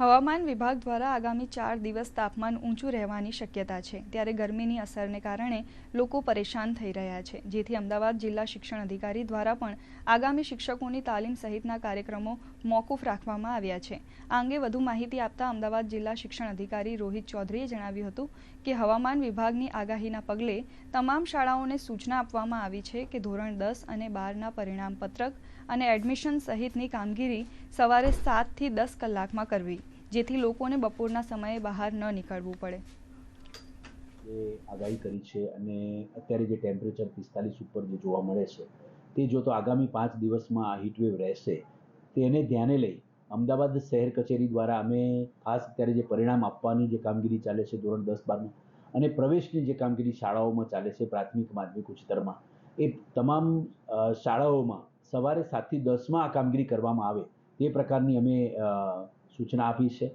હવામાન વિભાગ દ્વારા આગામી ચાર દિવસ તાપમાન ઊંચું રહેવાની શક્યતા છે. ત્યારે ગરમીની અસરને કારણે લોકો પરેશાન થઈ રહ્યા છે. જેથી અમદાવાદ જિલ્લા શિક્ષણ અધિકારી દ્વારા પણ આગામી શિક્ષકોની તાલીમ સહિતના કાર્યક્રમો મોકૂફ રાખવામાં આવ્યા છે. આ અંગે વધુ માહિતી આપતા અમદાવાદ જિલ્લા શિક્ષણ અધિકારી રોહિત ચૌધરીએ જણાવ્યું હતું કે હવામાન વિભાગની આગાહીના પગલે તમામ શાળાઓને સૂચના આપવામાં આવી છે કે ધોરણ દસ અને બારના પરિણામ પત્રક અને એડમિશન સહિતની કામગીરી સવારે સાતથી દસ કલાકમાં કરવી. જેથી લોકોને બપોરના સમયે બહાર ન નીકળવું પડે. એ આગાહી કરી છે અને અત્યારે જે ટેમ્પરેચર પિસ્તાલીસ ઉપર જે જોવા મળે છે, તે જો તો આગામી પાંચ દિવસમાં આ હીટવેવ રહેશે, તેને ધ્યાને લઈ અમદાવાદ શહેર કચેરી દ્વારા અમે ખાસ અત્યારે જે પરિણામ આપવાની જે કામગીરી ચાલે છે ધોરણ દસ બારમાં અને પ્રવેશની જે કામગીરી શાળાઓમાં ચાલે છે પ્રાથમિક, માધ્યમિક, ઉચ્ચતરમાં, એ તમામ શાળાઓમાં સવારે સાતથી દસમાં આ કામગીરી કરવામાં આવે, તે પ્રકારની અમે સૂચના આપી છે.